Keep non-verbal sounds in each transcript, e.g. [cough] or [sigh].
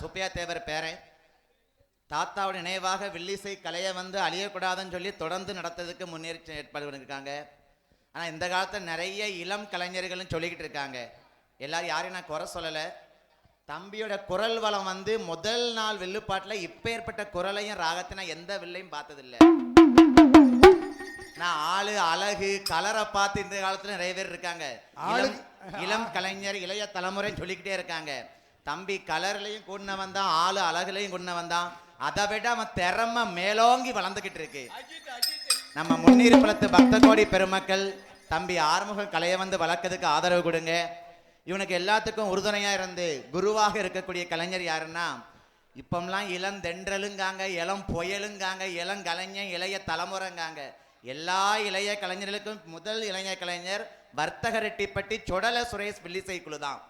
சுப்பையா தேவர் பேரன் தாத்தாவோட நினைவாக வில்லிசை கலையை வந்து அழியக்கூடாதுன்னு சொல்லி தொடர்ந்து நடத்துறதுக்கு முன்னேறி ஏற்பாடு பண்ணியிருக்காங்க ஆனால் இந்த காலத்தில் நிறைய இளம் கலைஞர்கள்னு சொல்லிக்கிட்டு இருக்காங்க. எல்லாரும் யாரையும் நான் குறை சொல்லலை. தம்பியோட குரல் வளம் வந்து முதல் நாள் வில்லுப்பாட்டில் இப்போ ஏற்பட்ட குரலையும் ராகத்தை நான் எந்த வில்லையும் பார்த்ததில்லை. நான் ஆளு அழகு கலரை பார்த்து இந்த காலத்துல நிறைய பேர் இருக்காங்க. இளம் இளம் கலைஞர் இளைய தலைமுறை சொல்லிக்கிட்டே இருக்காங்க. தம்பி கலர்லயும் கூடினவன் தான் ஆளு அழகுலையும் கூடினவன் தான் அதை விட அவன் திறமை மேலோங்கி வளர்ந்துகிட்டு இருக்கு. நம்ம முன்னீர்பலத்து பக்த கோடி பெருமக்கள் தம்பி ஆறுமுக கலையை வந்து வளர்க்கறதுக்கு ஆதரவு கொடுங்க. இவனுக்கு எல்லாத்துக்கும் உறுதுணையா இருந்து குருவாக இருக்கக்கூடிய கலைஞர் யாருன்னா இப்பம்லாம் இளம் தென்றலுங்காங்க இளம் புயலுங்காங்க இளம் கலைஞன் இளைய தலைமுறைங்காங்க. எல்லா இளைய கலைஞர்களுக்கும் முதல் இளைய கலைஞர் வர்த்தக ரெட்டிப்பட்டி சுடல சுரேஷ் வில்லிசை குழு தான்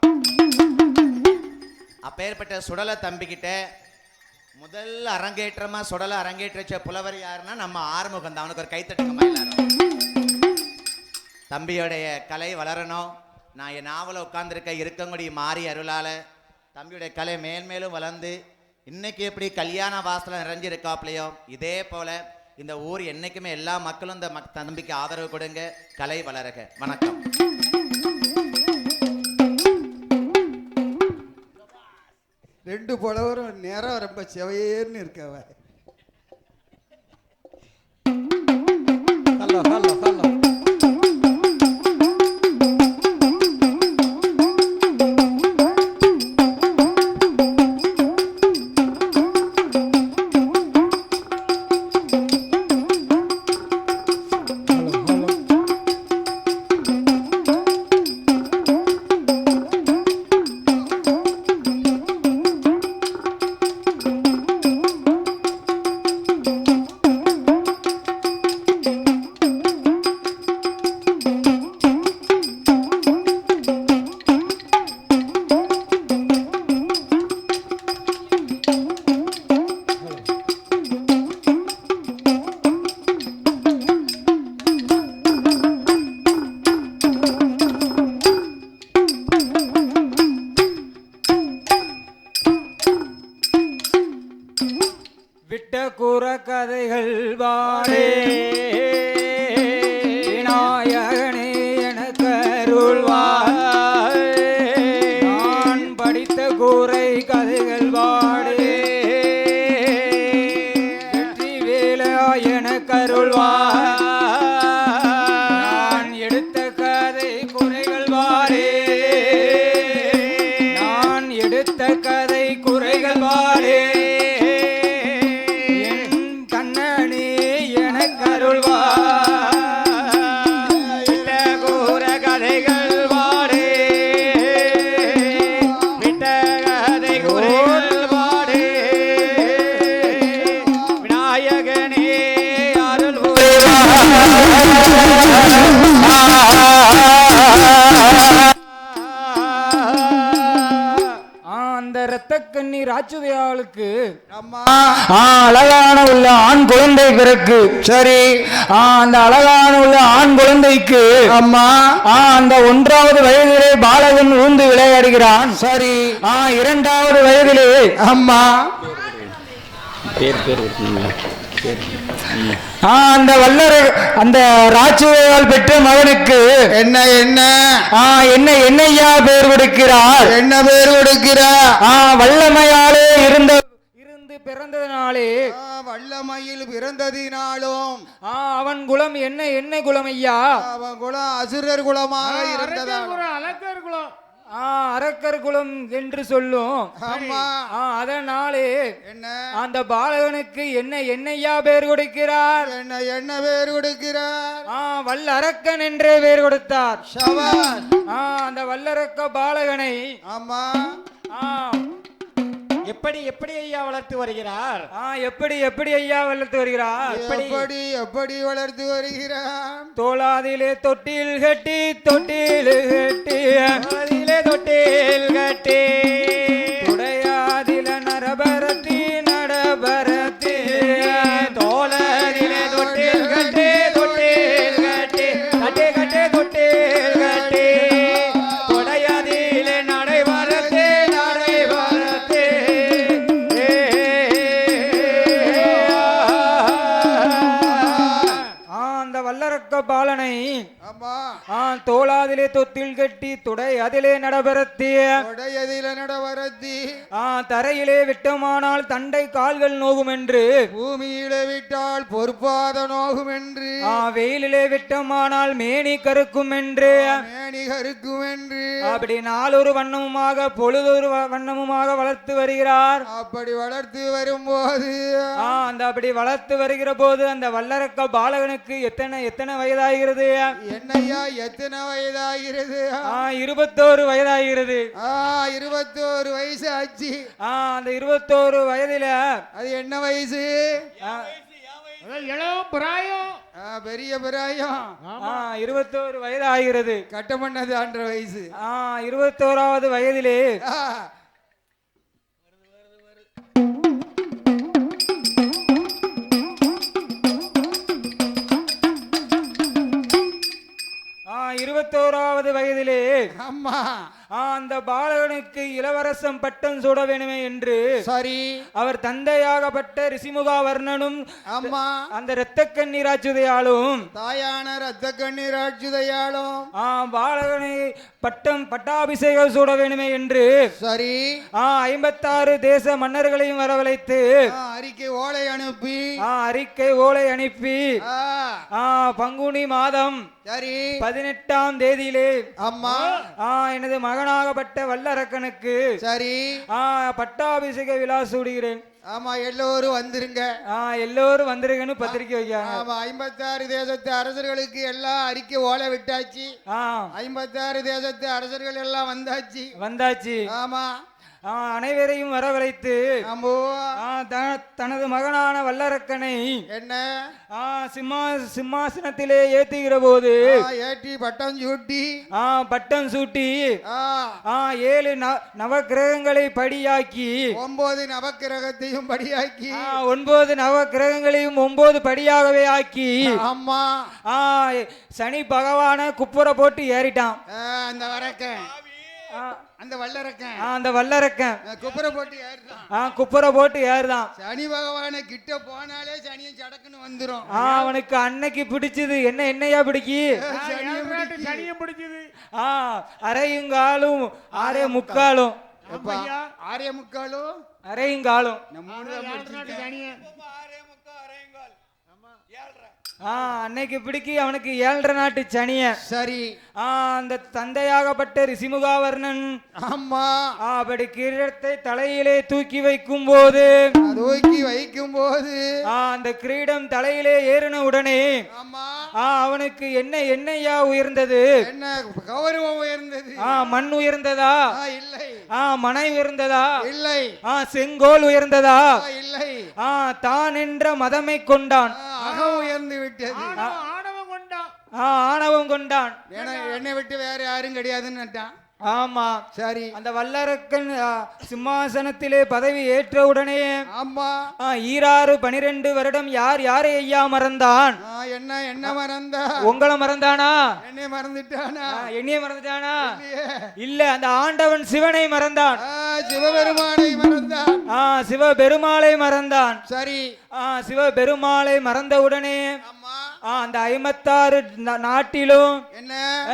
அப்பேற்பட்ட சுடலை தம்பிக்கிட்ட முதல் அரங்கேற்றமா சுடலை அரங்கேற்ற புலவர் யாருன்னா நம்ம ஆறுமுகம் தான். அவனுக்கு ஒரு கைத்தட்டுங்கம்மா எல்லாரும். தம்பியோடைய கலை வளரணும். நான் என் நாவலை உட்காந்துருக்க இருக்கங்குடி மாறி அருளால தம்பியுடைய கலை மேல்மேலும் வளர்ந்து இன்னைக்கு எப்படி கல்யாண வாசல நிறைஞ்சிருக்காப்லையோ இதே போல இந்த ஊர் என்னைக்குமே எல்லா மக்களும் இந்த மக் தம்பிக்கு ஆதரவு கொடுங்க. கலை வளருக. வணக்கம். ரெண்டு புலவரும் நேரம் ரொம்ப செவையேன்னு இருக்கவ ஹலோ ஹலோ ஆச்சுதையாளுக்கு அம்மா. அழகான உள்ள ஆண் குழந்தை பிறக்கு. சரி. அந்த அழகான உள்ள ஆண் குழந்தைக்கு அம்மா. ஆ, அந்த ஒன்றாவது வயதிலே பாலகன் ஊந்து விளையாடுகிறான். சரி. ஆ இரண்டாவது வயதிலே அம்மா. ஆ, அந்த வல்லர் அந்த ராச்சுவையால் பெற்ற மகனுக்கு என்ன என்ன? என்ன என்னையா பேர் கொடுக்கிறார்? என்ன பேர் கொடுக்கிறா ஆ, வல்லமையாலே இருந்த இருந்து பிறந்ததினாலே வல்லமையில் பிறந்ததினாலும் அவன் குலம் என்ன என்ன குலம் ஐயா? அவன் குலம் அசுரர் குலமாக இருந்ததால் அலக்கர் குலம். அரக்கர் குலம் என்று சொல்லும். ஆமா. ஆ, அதனாலே என்ன? அந்த பாலகனுக்கு என்ன என்னையா பேர் கொடுக்கிறார்? என்ன என்ன பேர் கொடுக்கிறார்? ஆ வல்லரக்கன் என்றே பேர் கொடுத்தார். அந்த வல்லரக்க பாலகனை ஆமா. ஆ எப்படி எப்படி ஐயா வளர்த்து வருகிறார்? ஆ எப்படி எப்படி ஐயா வளர்த்து வருகிறார்? எப்படி? எப்படி வளர்த்து வருகிறான் தோளாதிலே தொட்டில் கட்டி தொட்டில் கட்டி தொட்டில் கட்டி. தொத்தில் கட்டி துடை அதிலே நடபரத்திய உடையதில நடவரத்தி. ஆ தரையிலே விட்டமானால் தண்டை கால்கள் நோகும் என்று பூமியில விட்டால் பொறுப்பாத நோகும் என்று ஆ வெயிலிலே விட்டமானால் மேனி கருக்கும் என்று மேனிகருக்கும் என்று அப்படி நாளொரு வண்ணமுமாக பொழுதொரு வ- வண்ணமுமாக வளர்த்து வருகிறார். அப்படி வளர்த்து வரும்போது அந்த அப்படி வளர்த்து வருகிற போது அந்த வல்லரக்க பாலகனுக்கு எத்தனை எத்தனை வயதாகிறது? என்னையா எத்தனை வயதாகிறது? இருபத்தோரு வயதாகிறது. இருபத்தோரு வயசு ஆச்சு. அந்த இருபத்தோரு வயதில அது என்ன வயசு? இளம் பிராயம். ஆ, பெரிய பிராயம். ஆ இருபத்தோரு வயதாகிறது. கட்டம் பண்ணது ஆன்ற வயசு இருபத்தோராவது வயதிலே. இருபத்தோராவது வயதிலே. ஆமா. ஆ அந்த பாலகனுக்கு இளவரசன் பட்டம் சூட வேணுமே என்று சரி. அவர் தந்தையாகப்பட்ட ரிசிமுகா வர்ணனும் ஆமா. அந்த இரத்த கண்ணீராச்சுதையாலும் தாயான ரத்த கண்ணீர் ஆட்சிதையாலும் ஆ பாலகனை பட்டம் பட்டாபிஷேகம் சூட வேணுமே என்று சரி. ஆ ஐம்பத்தாறு தேச மன்னர்களையும் வரவழைத்து அறிக்கை ஓலை அனுப்பி. ஆ அறிக்கை ஓலை அனுப்பி. ஆ, பங்குனி மாதம் சரி. பதினெட்டாம் தேதியிலே. அம்மா ஆ எனது மகனாகப்பட்ட வல்லரக்கனுக்கு சரி. ஆ பட்டாபிஷேக விழா சூடுகிறேன் ஆமா எல்லோரும் வந்துருங்க. ஆ எல்லோரும் வந்திருக்கன்னு பத்திரிக்கை வைக்காங்க ஆமா ஐம்பத்தாறு தேசத்து அரசர்களுக்கு எல்லாம் அறிக்கை ஓலை விட்டாச்சு. ஆ. ஐம்பத்தாறு தேசத்து அரசர்கள் எல்லாம் வந்தாச்சு. வந்தாச்சு. ஆமா. அனைவரையும் வரவழைத்து தனது மகனான வல்லரக்கனை என்ன? சிம்மா சிம்மாசனத்திலே ஏத்துகிற போது ஏற்றி பட்டம் சூட்டி. பட்டம் சூட்டி ஏழு ந- நவக்கிரகங்களை படியாக்கி ஒன்பது நவக்கிரகத்தையும் படியாக்கி. ஒன்பது நவக்கிரகங்களையும் ஒன்பது படியாகவே ஆக்கி ஆமா. சனி பகவான குப்புற போட்டு ஏறிட்டான். அந்த வரக்கன். அந்த வல்லரக்கன். ஆ, அந்த வல்லரக்கன். ஆ, குப்புற போட்டு ஏறுறான் ஆ குப்புற போட்டு ஏறுதான். சனி பகவான கிட்ட போனாலே சனியும் சடக்குன்னு வந்துரும். ஆ அவனுக்கு அன்னைக்கு பிடிச்சது. என்ன என்னையா பிடிக்கி? சனியும் பிடிச்சது? ஆ அரையுங்காலும் ஆறே முக்காலும் ஆரிய முக்காலும் அரையுங்காலும் நம்ம மூணு தான் நாட்டு பிடிச்சிருக்கேன். சனியை ஆ அன்னைக்கு பிடிக்கி அவனுக்கு ஏழரை நாட்டு சனிய. சரி. அந்த தந்தையாகப்பட்ட ரிசிமுகாவர்ணன் ஆமா. அப்படி கிரீடத்தை தலையிலே தூக்கி வைக்கும் போது தூக்கி வைக்கும் போது அந்த கிரீடம் தலையிலே ஏறின உடனே ஆமா. அவனுக்கு என்ன என்னையா உயர்ந்தது? என்ன கௌரவம் உயர்ந்தது? ஆ மண் உயர்ந்ததா? ஆ, இல்லை. ஆ மனை உயர்ந்ததா? இல்லை. ஆ செங்கோல் உயர்ந்ததா? ஆ, இல்லை. ஆ தான் என்ற மதமை கொண்டான். அகம் உயர்ந்து விட்டது. ஆணவம் ஆணவம் கொண்டான். ஆ ஆணவம் கொண்டான். என்னை விட்டு வேற யாரும் கிடையாதுன்னுட்டான் ஆமா. சரி. அந்த வல்லரக்கன் சிம்மாசனத்திலே பதவி ஏற்ற உடனே ஆமா. ஈராறு பனிரெண்டு வருடம் யார் யாரை ஐயா மறந்தான்? என்ன என்ன மறந்தா? உங்களை மறந்தானா? என்னை மறந்துட்டானா? என்னைய மறந்துட்டானா. இல்ல அந்த ஆண்டவன் சிவனை மறந்தான். சிவபெருமானை மறந்தான். ஆ சிவபெருமாளை மறந்தான். சரி. ஆ சிவபெருமாளை மறந்த உடனே ஆமா. அந்த ஐம்பத்தாறு நாட்டிலும் என்ன?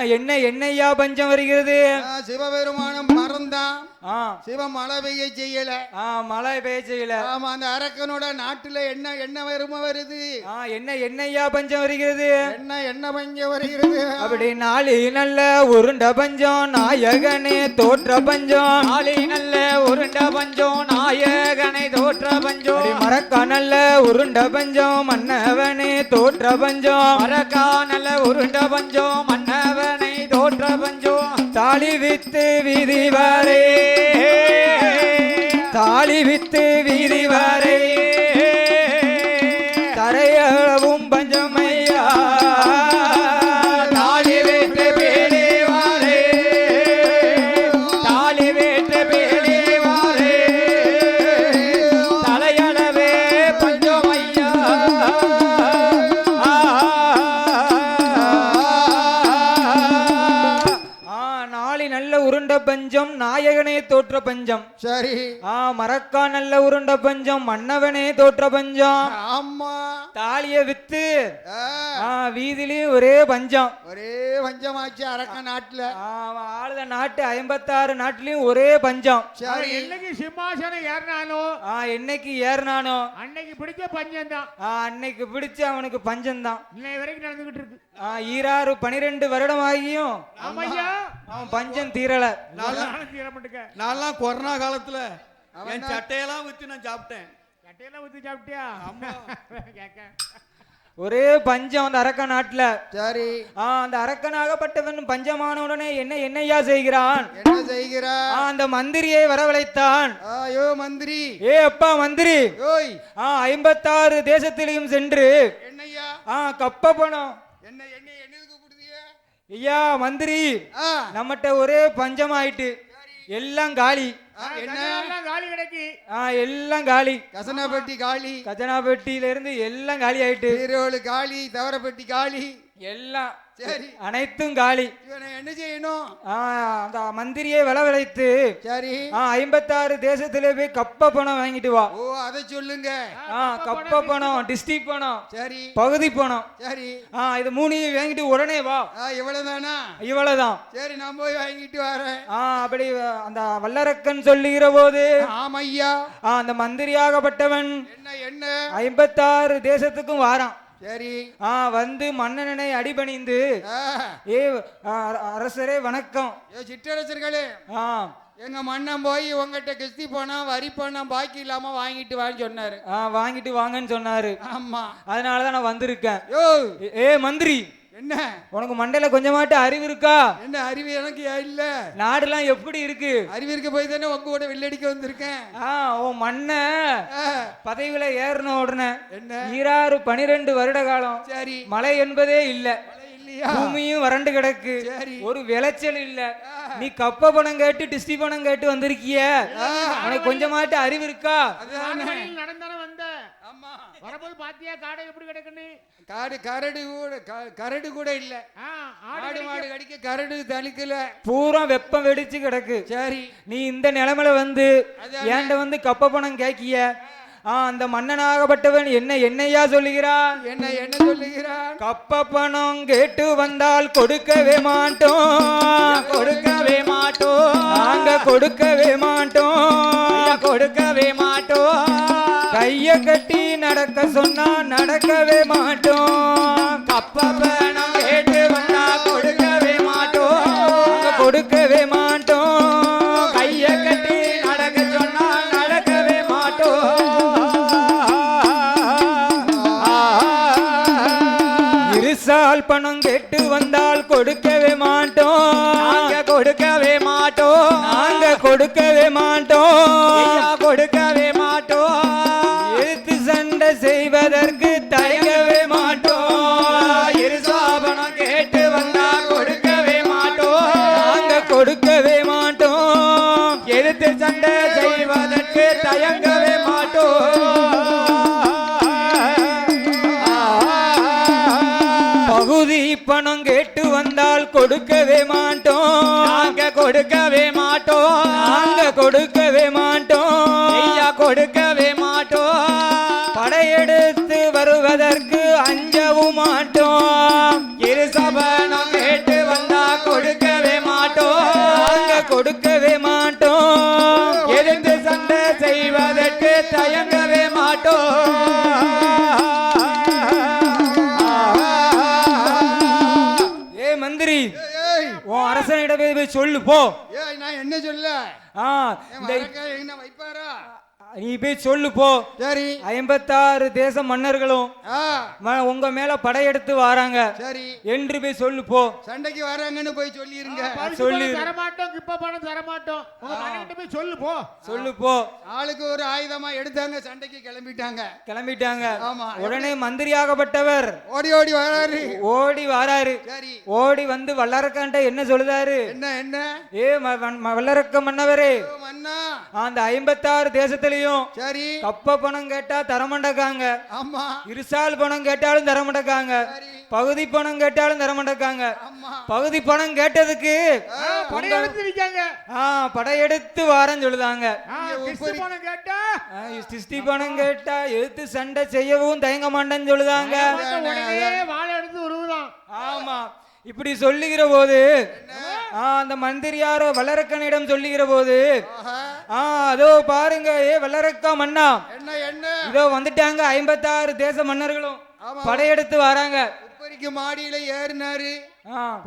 என்ன என்னையா பஞ்சம் வருகிறது? சிவபெருமானம் மறந்தான். ஆ. சிவ மழை பெய்ய செய்யல. ஆ மழை பேச்சையில ஆமா அந்த அரக்கனோட நாட்டுல என்ன என்ன வரும வருது. ஆ என்ன என்னையா பஞ்சம் வருகிறது? என்ன என்ன பஞ்ச வருகிறது? அப்படி நாளி நல்ல உருண்ட பஞ்சம் நாயகனே தோற்ற பஞ்சம். நாளை நல்ல உருண்ட பஞ்சம் நாயகனை தோற்ற பஞ்சம். மறக்க நல்ல உருண்ட பஞ்சம் மன்னவனே தோற்ற பஞ்சம். மரக்கா நல்ல உருண்ட பஞ்சம் மன்னவனை தோற்ற பஞ்சம் தாலி வித்து வீதி வரை. தாலி வித்து வீதி வரை. தரையளவும் நாயகனே தோற்ற பஞ்சம். சரி. ஆ மறக்கா நல்ல உருண்ட பஞ்சம் மன்னவனே தோற்ற பஞ்சம். ஆமா. தாலிய வித்து வீதியிலயும் ஒரே பஞ்சம். ஒரே பஞ்சமாச்சு அரக்க நாட்டுல. ஆளுத நாட்டு ஐம்பத்தாறு நாட்டிலயும் ஒரே பஞ்சம். சரி. என்னைக்கு சிம்மாசனம் ஏறினானோ? ஆ என்னைக்கு ஏறினானோ? அன்னைக்கு பிடிச்ச பஞ்சம் தான் ஆ அன்னைக்கு பிடிச்ச அவனுக்கு பஞ்சம்தான். இன்னை வரைக்கும் நடந்துகிட்டு இருக்கு. ஈராறு பனிரெண்டு வருடம் ஆகியும் அவன் பஞ்சம் தீரல. நானும் தீர மாட்டுக்க நான்லாம் கொரோனா காலத்துல அவன் என் சட்டையெல்லாம் வித்து நான் சாப்பிட்டேன். கட்டையெல்லாம் ஊத்தி சாப்பிட்டியா? [laughs] கேட்க. ஒரே பஞ்சம் அந்த அரக்க நாட்டுல. சரி. ஆ அந்த அரக்கனாகப்பட்டவன் பஞ்சமான உடனே என்ன என்னையா செய்கிறான்? என்ன செய்கிறா ஆ, அந்த மந்திரியை வரவழைத்தான். ஐயோ மந்திரி. ஏ அப்பா மந்திரி. ஐம்பத்தாறு தேசத்திலையும் சென்று. என்னய்யா? ஆ கப்ப பணம். என்ன என்ன என்னதுக்கு கொடுத்தீங்க ஐயா மந்திரி நம்மகிட்ட ஒரே பஞ்சம் ஆயிட்டு எல்லாம் காலி. என்ன? கட்டையெல்லாம் காலி கிடக்கு. ஆ எல்லாம் காலி. கசனாப்பட்டி காளி கஜனா பெட்டியில இருந்து எல்லாம் காலி ஆயிட்டு. ஈரோடு காளி தவரப்பட்டி காளி எல்லாம் சரி. அனைத்தும் காலி. இவனை என்ன செய்யணும்? அந்த மந்திரியை விளைவித்து சரி. ஐம்பத்தாறு தேசத்திலே போய் கப்ப பணம் வாங்கிட்டு வா. ஓ அதை சொல்லுங்க. கப்ப பணம் டிஸ்ட்ரிக்ட் பணம் சரி. பகுதி பணம். சரி. இது மூணையும் வாங்கிட்டு உடனே வா. இவ்வளவுதானா? இவ்வளவுதான். சரி நான் போய் வாங்கிட்டு வரேன். அப்படி அந்த வல்லரக்கன் சொல்லுகிற போது ஆமையா? அந்த மந்திரியாகப்பட்டவன் என்ன என்ன? ஐம்பத்தாறு தேசத்துக்கும் வாரான். சரி. ஆ வந்து மன்னனனை அடிபணிந்து ஏ அரசரே வணக்கம். ஏ சிற்றரசர்களே ஆ. எங்க மன்னன் போய் உங்ககிட்ட கிஸ்தி பணம் வரி பணம் பாக்கி இல்லாம வாங்கிட்டு வான்னு சொன்னாரு. ஆ வாங்கிட்டு வாங்கன்னு சொன்னாரு. ஆமா. அதனால தான் நான் வந்திருக்கேன். ஏ மந்திரி. என்ன? உனக்கு மண்டையில கொஞ்சமாட்டு அறிவு இருக்கா? என்ன அறிவு எனக்கு இல்ல? நாடுலாம் எப்படி இருக்கு? அறிவு இருக்க போய் தானே உங்க கூட வெள்ளடிக்க வந்திருக்கேன். உன் மண்ண பதவியில ஏறின உடனே என்ன? ஈராறு பனிரெண்டு வருட காலம். சரி. மழை என்பதே இல்ல. பூமியும் வறண்டு கிடக்கு. சரி. ஒரு விளைச்சல் இல்ல. நீ கப்ப பணம் கேட்டு டிஸ்டி பணம் கேட்டு வந்திருக்கிய? உனக்கு கொஞ்சமாட்டு அறிவு இருக்கா? நடந்தானே வந்த. ஆமா. வரும்போது பாத்தியா காடை எப்படி கிடக்குன்னு? காடு கரடு கூட க- கரடு கூட இல்ல. ஆடு மாடு கடிக்க கரடு தளிக்கல பூரா வெப்பம் வெடிச்சு கிடக்கு. சரி. நீ இந்த நிலைமையில வந்து. ஏன்ட வந்து கப்ப பணம் கேக்கிய? அந்த மன்னனாகப்பட்டவன் என்ன என்னையா சொல்லுகிறான்? என்ன என்ன சொல்லுகிறான்? கப்ப பணம் கேட்டு வந்தால் கொடுக்கவே மாட்டோம். கொடுக்கவே மாட்டோம். நாங்க கொடுக்கவே மாட்டோம். கொடுக்கவே மாட்டோம். கைய கட்டி நடக்க சொன்னா நடக்கவே மாட்டோம். கப்ப கொடுக்கவே மாட்டோம். நாங்க கொடுக்கவே மாட்டோம். நாங்க கொடுக்கவே மாட்டோம். கொடுக்கவே மாட்டோம். எதிர்த்து சண்டை செய்வதற்கு தயங்கவே மாட்டோம். இருசாபனம் கேட்டு வந்தா கொடுக்கவே மாட்டோம். நாங்க கொடுக்கவே மாட்டோம். எதிர்த்து சண்டை செய்வதற்கு தயங்கவே நாங்க சொல்லு போ. ஏய் நான் என்ன சொல்ல ஆ என் இந்த வரக்கா என்ன வைப்பாரா நீ போய் சொல்லு போ. சரி. ஐம்பத்தாறு தேச மன்னர்களும் ஆ. ம- உங்க மேல படையெடுத்து வராங்க. சரி. என்று போய் சொல்லு போ. சண்டைக்கு வராங்கன்னு போய் சொல்லிருங்க. சொல்லி- தரமாட்டோம் கிப்ப பணம் தரமாட்டோம். உங்க போய் சொல்லு போ. சொல்லு போ. ஆளுக்கு ஒரு ஆயுதமா எடுத்தாங்க சண்டைக்கு கிளம்பிட்டாங்க. கிளம்பிட்டாங்க. ஆமா. உடனே மந்திரியாகப்பட்டவர். ஓடி ஓடி வராரு. ஓடி வாராரு. சரி. ஓடி வந்து வல்லரக்கான்ட்ட என்ன சொல்லுதாரு? என்ன என்ன? ஏ வல்லரக்க மன்னவரே. மன்னா. அந்த ஐம்பத்தாறு தேசத்திலையும் சரி. கப்ப பணம் கேட்டா தரமாட்டக்காங்க ஆமா. இருசால் பணம் கேட்டாலும் தரமாட்டக்காங்க சரி. பகுதி பணம் கேட்டாலும் தர மாட்டேக்காங்க. பகுதி பணம் கேட்டதுக்கு படையெடுத்து நிக்காங்க. ஆ படையெடுத்து வாரேன்னு சொல்லுதாங்க. பணம் கேட்டா? திஸ்தி பணம் கேட்டா எதிர்த்து சண்டை செய்யவும் தயங்க மாட்டேன்னு சொல்லுதாங்க. வாழை எடுத்து உருவுதான். ஆமா. இப்படி சொல்லுகிற போது அந்த மந்திரியாரோ வல்லரக்கனிடம் சொல்லுகிற போது அதோ பாருங்க ஏ வல்லரக்கா மன்னா. என்ன என்ன? இதோ வந்துட்டாங்க ஐம்பத்தாறு தேச மன்னர்களும். படையெடுத்து வராங்க. உப்பரிக்கு மாடியில ஏறினாரு.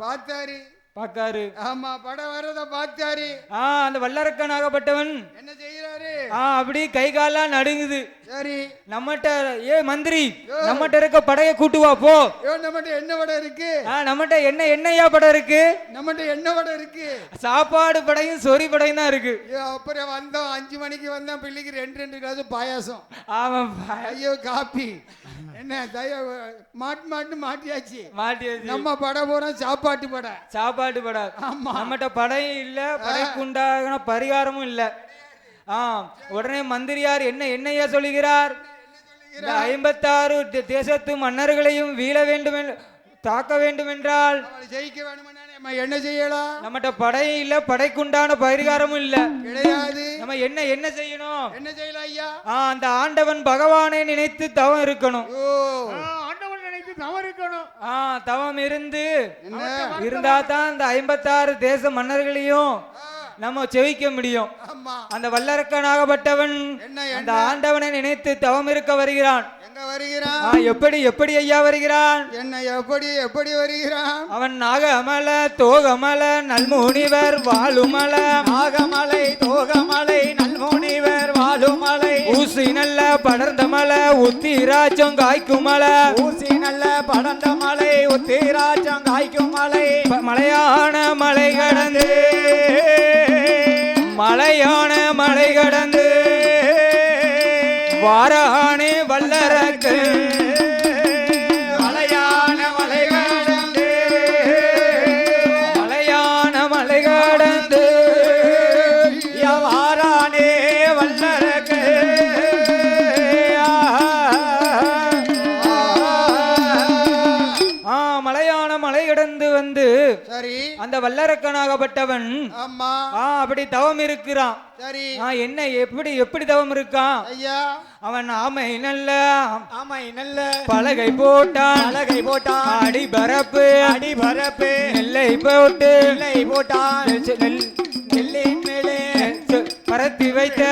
பார்த்தாரு. பாக்காரு ஆமா படம் வரத பார்த்தாரு. ஆ அந்த வல்லரக்கனாகப்பட்டவன் என்ன செய்யறாரு ஆ அப்படி கை கால்லாம் நடுங்குது. சரி. நம்மகிட்ட ஏ மந்திரி நம்மகிட்ட இருக்க படைய கூட்டு வா போ. நம்மகிட்ட என்ன வடை இருக்கு? ஆ நம்மகிட்ட என்ன என்னையா படம் இருக்கு? நம்மகிட்ட என்ன வடை இருக்கு? சாப்பாடு படையும் சொறி படையும் தான் இருக்கு. அப்புறம் வந்தோம். அஞ்சு மணிக்கு வந்தோம். பிள்ளைக்கு ரெண்டு ரெண்டு கிளாஸ் பாயாசம். ஆமாப்பா ஐயோ காப்பி. என்ன தயவு மாட்டு மாட்டு மாட்டியாச்சு. மாட்டியாச்சு. நம்ம படம் போறோம் சாப்பாட்டு படம் சாப்பாடு படா ஆமா. நம்மகிட்ட படையும் இல்ல படைக்குண்டான பரிகாரமும் இல்ல. உடனே மந்திரியார் என்ன என்னையா சொல்லுகிறார்? இந்த ஐம்பத்தாறு தேசத்து மன்னர்களையும் வீழ வேண்டும் தாக்க வேண்டும் என்றால் ஜெயிக்க வேணும்னா நம்ம என்ன செய்யலாம்? நம்மகிட்ட படையும் இல்ல படைக்குண்டான பரிகாரமும் இல்ல. கிடையாது. நம்ம என்ன என்ன செய்யணும்? என்ன செய்யலாம் ஐயா? ஆ அந்த ஆண்டவன் பகவானை நினைத்து தவம் இருக்கணும். ஆண்டவன் நினைத்து தவறிக்கணும் ஆ தவம் இருந்து இருந்தா தான் அந்த ஐம்பத்தாறு தேச மன்னர்களையும் நம்ம செவிக்க முடியும். ஆமா. அந்த வல்லரக்கனாகப்பட்டவன் என்ன அந்த ஆண்டவனை நினைத்து தவம் இருக்க வருகிறான். எப்படி எப்படி ஐயா வருகிறான்? என்ன எப்படி எப்படி வருகிறான்? அவன் நாகமல தோகமல நல்முனிவர் வாழுமல நாகமலை தோகமலை நல்முனிவர் வாழுமலை ஊசி நல்ல படர்ந்த மலை உத்திராஜம் காய்க்கும் மலை. ஊசி நல்ல படர்ந்த மலை உத்திராஜம் காய்க்கும் மலை. மலையான மலை கடந்து. மலையான மலை கடந்து வாரா அந்த வல்லரக்கனாகப்பட்டவன் ஆமா. ஆ அப்படி தவம் இருக்கிறான். சரி. என்ன எப்படி எப்படி தவம் இருக்கான்? ஐயா. அவன் ஆமை நல்ல ஆமை நல்ல. பலகை போட்டான். பலகை போட்டான். அடி பரப்பு. அடி பரப்பு. நெல்லை போட்டு. நெல்லை போட்டான். நெல் நெல் நெல்லின் மேலே. பரத்தி வைத்த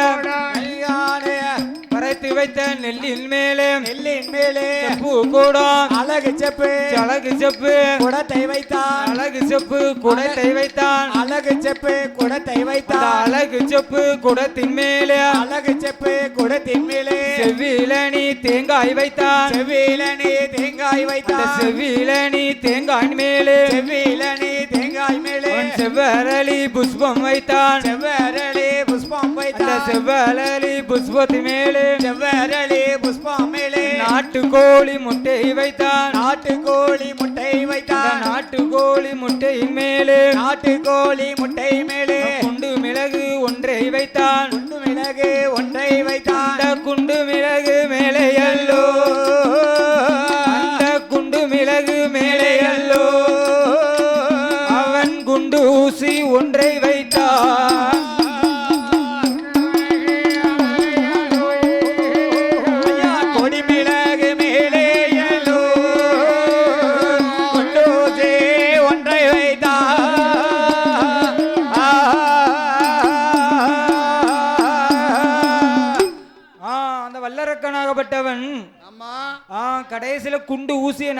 பரத்தி வைத்த நெல்லின் மேலே நெல்லின் மேலே பூ கூடம் அழகு செப்பு. அழகு செப்பு. குடத்தை வைத்தான். அழகு செப்பு. குடத்தை வைத்தான். அழகு செப்பு. குடத்தை வைத்தான். அழகு செப்பு குடத்தின் மேலே. அழகு செப்பு குடத்தின் மேலே. செவ்விலனி தேங்காய் வைத்தான். செவ்விலனி தேங்காய் வைத்தான். செவ்விலனி தேங்காய் மேலே. செவ்விலனி தேங்காய் மேலே. செவ்வரளி புஷ்பம் வைத்தான். செவ்வரளி செவ்வரளி புஷ்பத்தின் மேலே செவ்வரளி புஷ்பம் மேலே. நாட்டுக்கோழி முட்டை வைத்தான். நாட்டுக்கோழி முட்டை வைத்தான். நாட்டுக்கோழி முட்டையின் மேலே நாட்டுக்கோழி முட்டை மேலே. குண்டு மிளகு ஒன்றை வைத்தான். குண்டு மிளகு ஒன்றை வைத்தான். குண்டு மிளகு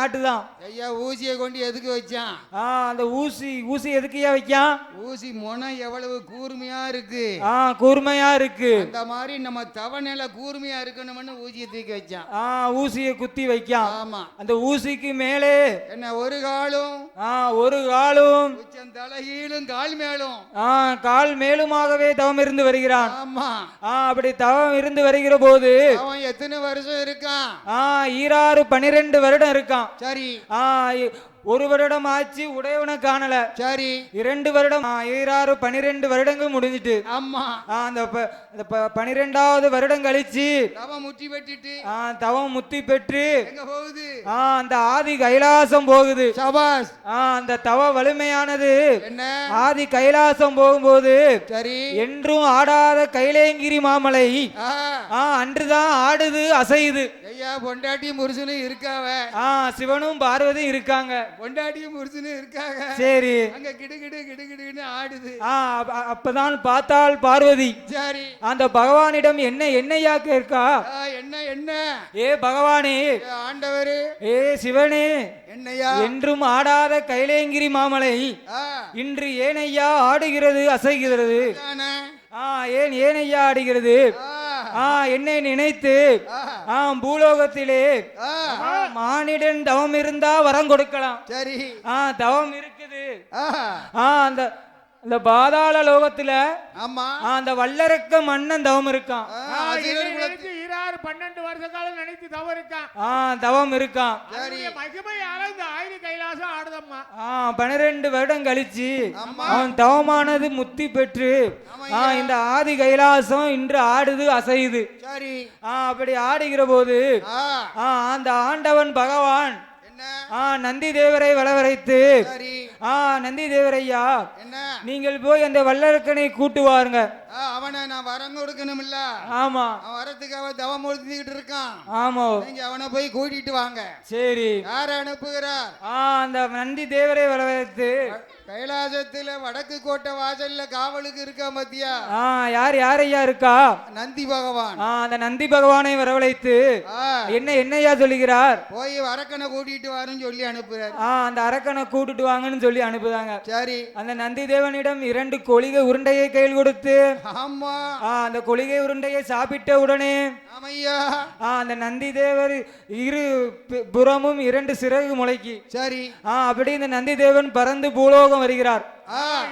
ஊசிய நாட்டுதான் ஐயா ஊசியை கொண்டு எதுக்கு வச்சான்? ஆ அந்த ஊசி ஊசி எதுக்குயா வைக்கான்? ஊசி முனை எவ்வளவு கூர்மையா இருக்கு? ஆ கூர்மையா இருக்கு. அந்த மாதிரி நம்ம தவநிலை கூர்மையா இருக்கணும்னு ஊசியை தூக்கி வச்சான். ஆ ஊசியை குத்தி வைக்கான். ஆமா. அந்த ஊசிக்கு மேலே என்ன ஒரு காலும்? ஆ ஒரு காலும். உச்சம் தலைகீழும் கால் மேலும். ஆ கால் மேலுமாகவே தவம் இருந்து வருகிறான். ஆமா. ஆ அப்படி தவம் இருந்து வருகிற போது அவன் எத்தனை வருஷம் இருக்கான்? ஆ ஈராறு பனிரெண்டு வருடம் இருக்கான். சரி ஆ இ- ஒரு வருடம் ஆச்சு உடையவனை காணல. சரி. இரண்டு வருடம் ஈராறு பனிரெண்டு வருடங்கள் முடிஞ்சிட்டு. ஆமா. அந்த பனிரெண்டாவது வருடம் கழிச்சு தவ முற்றி பெற்றுட்டு. ஆ, தவம் முத்தி பெற்று போகுது? ஆ, அந்த ஆதி கைலாசம் போகுது. சபாஸ் அந்த தவ வலிமையானது என்ன? ஆதி கைலாசம் போகும்போது சரி. என்றும் ஆடாத கைலேங்கிரி மாமலை. ஆ, அன்றுதான் ஆடுது அசையுது. ஐயா பொண்டாட்டியும் புருஷனும் இருக்காவ. ஆ சிவனும் பார்வதியும் இருக்காங்க. பொண்டாட்டியும் புருஷனும் இருக்காங்க. சரி. அங்க கிடு கிடு கிடு கிடுன்னு ஆடுது. அப்பதான் பார்த்தாள் பார்வதி. சரி. அந்த பகவானிடம் என்ன என்னையா கேட்கா? என்ன என்ன? ஏ பகவானே. ஆண்டவரு. ஏ சிவனே. என்னையா? என்றும் ஆடாத கைலேங்கிரி மாமலை. இன்று ஏனையா ஆடுகிறது அசைகிறது? ஏன் ஏனையா ஆடுகிறது? என்னை நினைத்து ஆ. பூலோகத்திலே மானிடன் தவம் இருந்தா வரம் கொடுக்கலாம். சரி. ஆ தவம் இருக்குது. அந்த அந்த பாதாள லோகத்துல ஆமா. அந்த வல்லரக்க மன்னன் தவம் இருக்கான். ஈராறு பன்னெண்டு வருஷ காலம் நினைத்து தவறு இருக்கான். ஆ தவம் இருக்கான். மகிமையால இந்த ஆயுத கைலாசம் ஆடுதம்மா. ஆ பன்னிரெண்டு வருடம் கழிச்சு. அவன் தவமானது முத்தி பெற்று ஆ இந்த ஆதி கைலாசம் இன்று ஆடுது அசையுது. சரி. ஆ அப்படி ஆடுகிற போது அந்த ஆண்டவன் பகவான் ஆ நந்தி தேவரை வளவரைத்து. ஆ நந்தி தேவரையா என்ன? நீங்கள் போய் அந்த வல்லரக்கனை கூட்டு வாருங்க. அவனை நான் வரம் கொடுக்கணும் இல்ல ஆமா வரத்துக்கு அவன் தவம் ஒழுத்திக்கிட்டு இருக்கான். ஆமா. நீங்க அவனை போய் கூட்டிட்டு வாங்க. சரி. யார அனுப்புகிறார்? ஆ அந்த நந்தி தேவரை வளவரைத்து. கைலாசத்துல வடக்கு கோட்டை வாசல்ல காவலுக்கு இருக்கா மத்தியா? ஆ யார் யாரையா இருக்கா? நந்தி பகவான். ஆ அந்த நந்தி பகவானை வரவழைத்து என்ன என்னையா சொல்லுகிறார்? போய் வரக்கனை கூட்டிட்டு வாருன்னு சொல்லி அனுப்புறாரு. ஆ அந்த அரக்கனை கூட்டிட்டு வாங்கன்னு சொல்லி அனுப்புதாங்க. சரி. அந்த நந்தி தேவனிடம் இரண்டு கொளிகை உருண்டையை கையில் கொடுத்து ஆமா. ஆ அந்த கொளிகை உருண்டையை சாப்பிட்ட உடனே ஆமையா. ஆ அந்த நந்தி தேவர் இரு புறமும் இரண்டு சிறகு முளைக்கி. சரி. ஆ அப்படி இந்த நந்தி தேவன் பறந்து பூலோகம் வருகிறார்.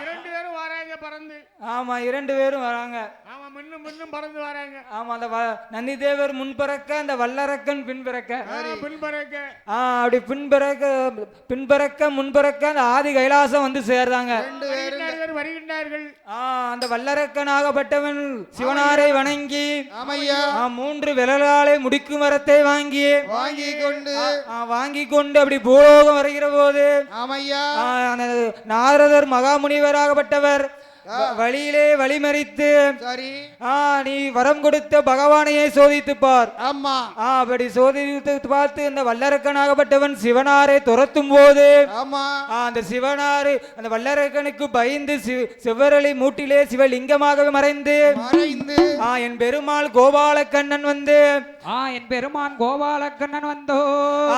இரண்டு பேரும் வராங்க பறந்து. ஆமா இரண்டு பேரும் வராங்க. ஆமா முன்னும் முன்னும் பறந்து வராங்க. ஆமா அந்த நந்தி தேவர் முன்பறக்க அந்த வல்லரக்கன் பின்பறக்க. பின்பறக்க. ஆ அப்படி பின்பறக்க பின்பறக்க முன்பறக்க அந்த ஆதி கைலாசம் வந்து சேர்றாங்க வருகின்றார்கள் அந்த வல்லரக்கனாகப்பட்டவன் சிவனாரை வணங்கி மூன்று விரலாலே முடிக்கு மரத்தை வாங்கி வாங்கி கொண்டு ஆ, வாங்கி கொண்டு அப்படி பூலோகம் வருகிற போது நாரதர் மகாமுனிவராகப்பட்டவர் வழியிலே வழிமறித்து சரி. ஆ நீ வரம் கொடுத்த பகவானையே சோதித்து பார். ஆமா. ஆ அப்படி சோதித்து பார்த்து அந்த வல்லரக்கனாகப்பட்டவன் சிவனாரை துரத்தும் போது ஆமா. அந்த சிவனாரு அந்த வல்லரக்கனுக்கு பயந்து சிவரளி மூட்டிலே சிவலிங்கமாகவே மறைந்து மறைந்து. ஆ என் பெருமாள் கோபாலக்கண்ணன் வந்து ஆ என் பெருமான் கோபாலக்கண்ணன் வந்தோ.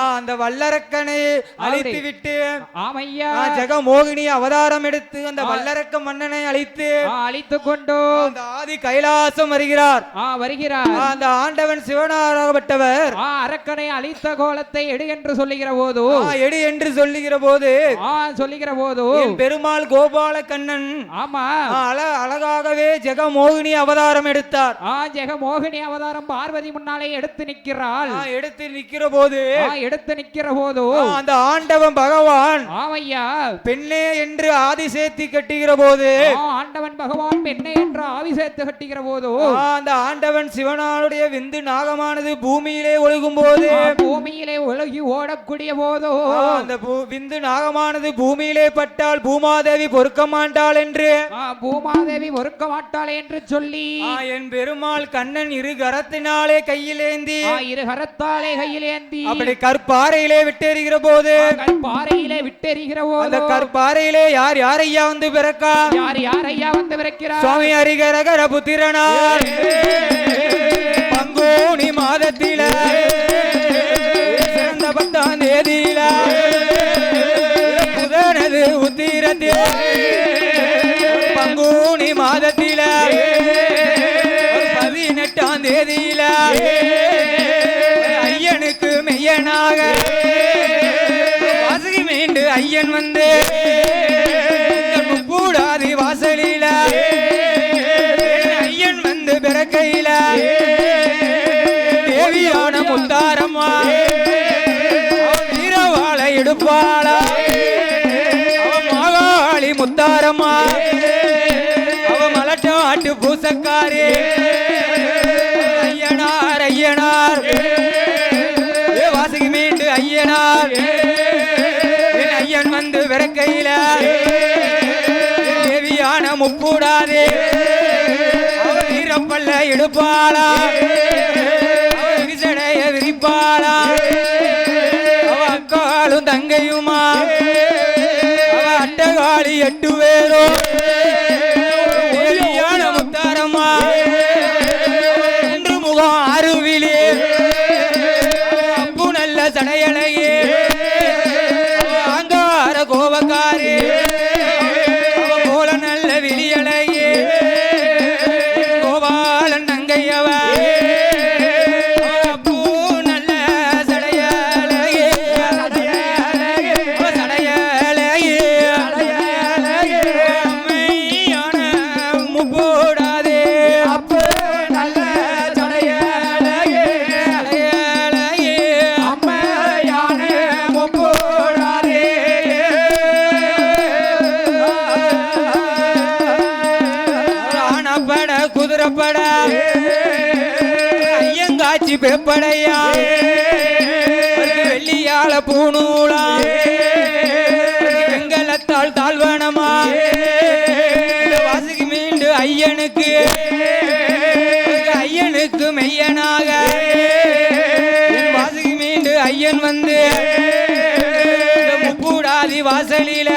அந்த வல்லரக்கனை அழித்து விட்டு ஆமையா ஆ, ஜெகமோகினி அவதாரம் எடுத்து அந்த வல்லரக்க மன்னனை அழித்து அழித்து கொண்டோ. அந்த ஆதி கைலாசம் வருகிறார். ஆ வருகிறார். அந்த ஆண்டவன் சிவனாராகப்பட்டவர். ஆ அரக்கனை அழித்த கோலத்தை எடு என்று சொல்லுகிற போது. எடு என்று சொல்லுகிற போது ஆ சொல்லுகிற போது. பெருமாள் கோபாலக்கண்ணன் ஆமா. ஆ, அழ அழகாகவே ஜெகமோகினி அவதாரம் எடுத்தார். ஆ ஜெகமோகினி அவதாரம் பார்வதி முன்னாலே எடுத்து நிற்கிறாள். எடுத்து நிக்கிற போது எடுத்து நிற்கிற போது அந்த ஆண்டவன் பகவான் ஆமையா? பெண்ணே என்று ஆதி சேர்த்தி கட்டுகிற போது ஆண்டவன் பகவான் பெண்ணை என்று ஆவி சேர்த்து கட்டுகிற போது அந்த ஆண்டவன் சிவனாருடைய விந்து நாகமானது பூமியிலே ஒழுகும் போது பூமியிலே ஒழுகி ஓடக்கூடிய போதோ? அந்த பூ- விந்து நாகமானது பூமியிலே பட்டால் பூமாதேவி பொறுக்க மாட்டாள் என்று. பூமாதேவி ஒருக்க மாட்டாளே என்று சொல்லி. என் பெருமாள் கண்ணன் இரு கரத்தினாலே கையிலேந்தி ஆ, இரு கரத்தாலே கையிலேந்தி அப்படி கற்பாறையிலே விட்டெறிகிற போது ஆ, பாறையிலே விட்டெறிகிற அந்த போது கற்பாறையிலே யார் யாரையா வந்து பிறக்கா? யார் யார் ஐயா வந்து பிறக்கிறார்? சுவாமி ஹரிகரகர புத்திரனார் பங்கோனி மாதத்தில சிறந்த பத்தாம் தேதியில புதனது உத்திரத்தில் பங்கோனி மாதத்தில தேதியில ஐயனுக்கு மெய்யனாக. வாசகி மீண்டு ஐயன் வந்து. கூடாது வாசலில. ஐயன் வந்து பிறக்கையில. தேவியான முத்தாரம்மா. வீரவாளை எடுப்பாளா. மாகாளி முத்தாரம்மா. அவ மலட்டாட்டு பூசக்காரே. கூடாது. வீரப்பல்ல எடுப்பாளா? விரிசடைய விரிப்பாளா அக்காலும் தங்கையுமா? அவ அட்டகாளி எட்டு பேரும் பேரப்படா. ஐயங்காச்சி பெப்படையா. வெள்ளியால பூணூலா. வெங்கலத்தால் தாழ்வனமா. வாசுகி மீண்டு ஐயனுக்கு. ஐயனுக்கு மெய்யனாக. வாசுகி மீண்டு ஐயன் வந்து. முப்பூடாதி வாசலில.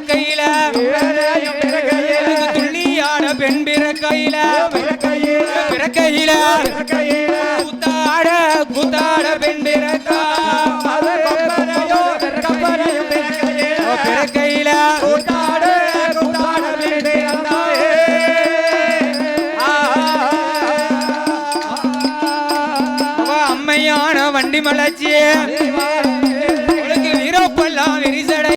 பிறக்கையில. துள்ளியாட பெண் பிறக்கையில. பிறக்கையில. கூத்தாட கூத்தாட பெண் பிறக்கா. பிறக்கையில. அம்மையான வண்டி மலர்ச்சியே